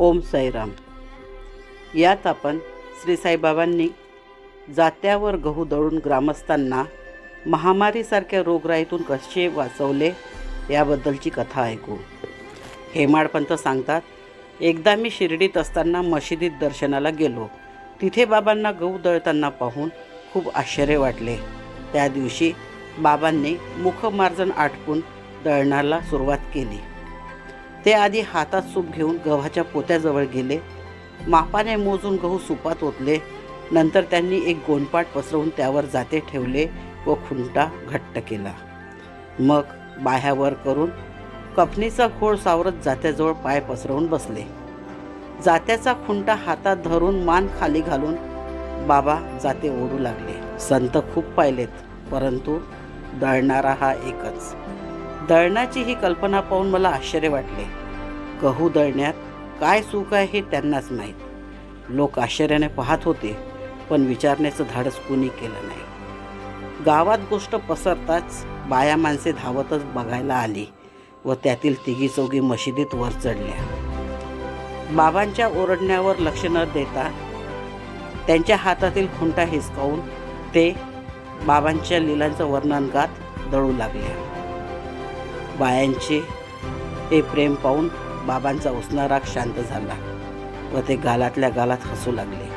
ओम साईराम यात आपण श्री साईबाबांनी जात्यावर गहू दळून ग्रामस्थांना महामारीसारख्या रोगराईतून कसे वाचवले याबद्दलची कथा ऐकू. हेमाडपंत सांगतात एकदा मी शिर्डीत असताना मशिदीत दर्शनाला गेलो. तिथे बाबांना गहू दळताना पाहून खूप आश्चर्य वाटले. त्या दिवशी बाबांनी मुखमार्जन आटपून दळणाला सुरुवात केली. ते आधी हातात सूप घेऊन गव्हाच्या पोत्याजवळ गेले. मापाने मोजून गहू सुपात ओतले. नंतर त्यांनी एक गोंडपाट पसरवून त्यावर जाते ठेवले व खुंटा घट्ट केला. मग बाह्यावर करून कपनीचा घोळ सावरत जात्याजवळ पाय पसरवून बसले. जात्याचा खुंटा हातात धरून मान खाली घालून बाबा जाते ओढू लागले. संत खूप पाहिलेत परंतु दळणारा हा एकच. दळणाची ही कल्पना पाहून मला आश्चर्य वाटले. गहू दळण्यात काय सुख आहे हे त्यांनाच माहीत. लोक आश्चर्याने पाहत होते पण विचारण्याचं धाडस कुणी केलं नाही. गावात गोष्ट पसरताच बाया माणसे धावतच बघायला आली व त्यातील तिघी चौघी मशिदीत वर चढल्या. बाबांच्या ओरडण्यावर लक्ष न देता त्यांच्या हातातील खुंटा हिसकावून ते बाबांच्या लिलांचं वर्णन गात दळू लागल्या. बायांचे हे प्रेम पाहून बाबांचा उसना राग शांत झाला व ते गालातल्या गालात हसू लागले.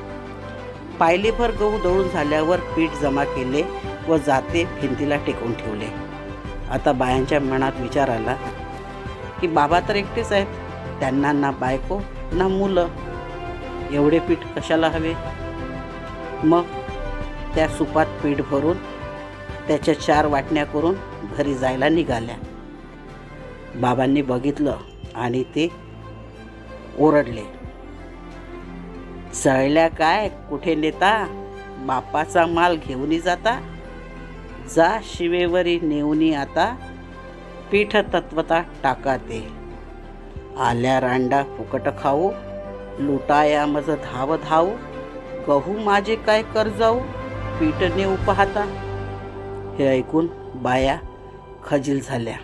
पायलीभर गहू दळून झाल्यावर पीठ जमा केले व जाते भिंतीला टेकून ठेवले. आता बायांच्या मनात विचार आला की बाबा तर एकटेच आहेत. त्यांना ना बायको ना मुलं. एवढे पीठ कशाला हवे? मग त्या सुपात पीठ भरून त्याच्या चार वाटण्या करून घरी जायला निघाल्या. बाबांनी बघितलं आणि ते ओरडले. चळल्या काय? कुठे नेता? बापाचा माल घेऊन जाता? जा शिवेवरी नेऊनी आता पीठ तत्वता टाका ते. आल्या रांडा फुकट खाऊ लुटाया मज धाव धाव गहू माझे काय कर जाऊ? पीठ नेऊ पाहता. हे ऐकून बाया खजील झाल्या.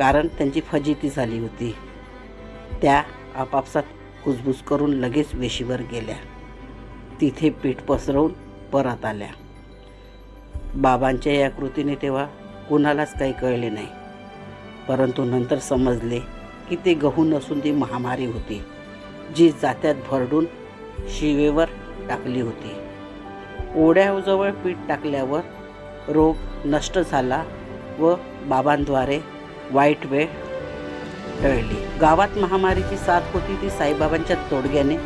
कारण त्यांची फजिती झाली होती. त्या आपापसात कुजबूज करून लगेच वेशीवर गेल्या. तिथे पीठ पसरवून परत आल्या. बाबांच्या या कृतीने तेव्हा कुणालाच काही कळले नाही. परंतु नंतर समजले की ते गहू नसून ती महामारी होती जी जात्यात भरडून शिवेवर टाकली होती. ओढ्याजवळ पीठ टाकल्यावर रोग नष्ट झाला व बाबांद्वारे वाईट वेळ टळली. गावात महामारीची साथ होती ती साईबाबांच्या तोडग्याने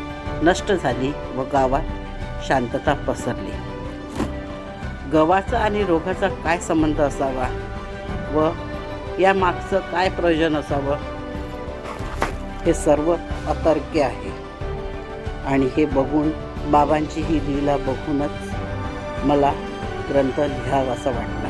नष्ट झाली व गावात शांतता पसरली. गव्हाचा आणि रोगाचा काय संबंध असावा व या मागचं काय प्रयोजन असावं हे सर्व अतर्क्य आहे. आणि हे बघून बाबांची ही लीला बघूनच मला ग्रंथ लिहावासा वाटला.